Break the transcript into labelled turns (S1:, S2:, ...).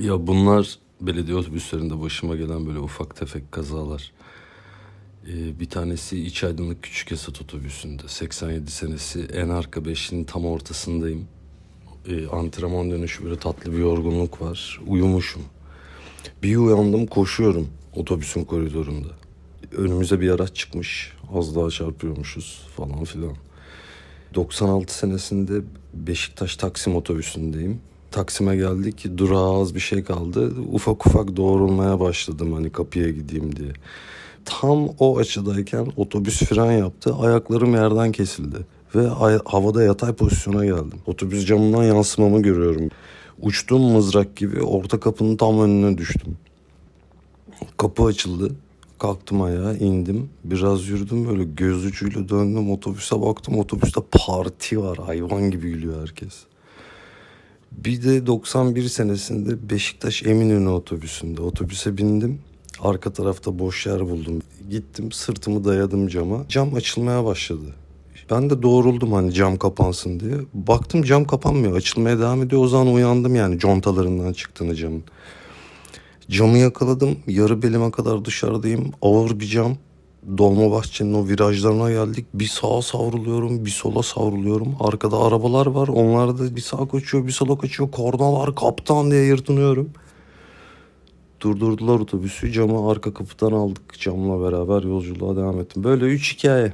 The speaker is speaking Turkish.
S1: Ya bunlar belediye otobüslerinde başıma gelen böyle ufak tefek kazalar. Ee, bir tanesi İç Aydınlık Küçük Esat otobüsünde. 87 senesi en arka beşinin tam ortasındayım. Ee, antrenman dönüşü böyle tatlı bir yorgunluk var. Uyumuşum. Bir uyandım koşuyorum otobüsün koridorunda. Önümüze bir araç çıkmış. Az daha çarpıyormuşuz falan filan. 96 senesinde Beşiktaş Taksim otobüsündeyim. Taksim'e geldik. Durağa az bir şey kaldı. Ufak ufak doğrulmaya başladım hani kapıya gideyim diye. Tam o açıdayken otobüs fren yaptı. Ayaklarım yerden kesildi. Ve ay- havada yatay pozisyona geldim. Otobüs camından yansımamı görüyorum. Uçtum mızrak gibi orta kapının tam önüne düştüm. Kapı açıldı. Kalktım ayağa indim. Biraz yürüdüm böyle göz ucuyla döndüm otobüse baktım. Otobüste parti var. Hayvan gibi gülüyor herkes. Bir de 91 senesinde Beşiktaş Eminönü otobüsünde. Otobüse bindim. Arka tarafta boş yer buldum. Gittim sırtımı dayadım cama. Cam açılmaya başladı. Ben de doğruldum hani cam kapansın diye. Baktım cam kapanmıyor. Açılmaya devam ediyor. O zaman uyandım yani contalarından çıktığını camın. Camı yakaladım. Yarı belime kadar dışarıdayım. Ağır bir cam. Dolmabahçe'nin o virajlarına geldik. Bir sağa savruluyorum, bir sola savruluyorum. Arkada arabalar var. Onlar da bir sağa kaçıyor, bir sola kaçıyor. Kornalar kaptan diye yırtınıyorum. Durdurdular otobüsü. Camı arka kapıdan aldık. Camla beraber yolculuğa devam ettim. Böyle üç hikaye.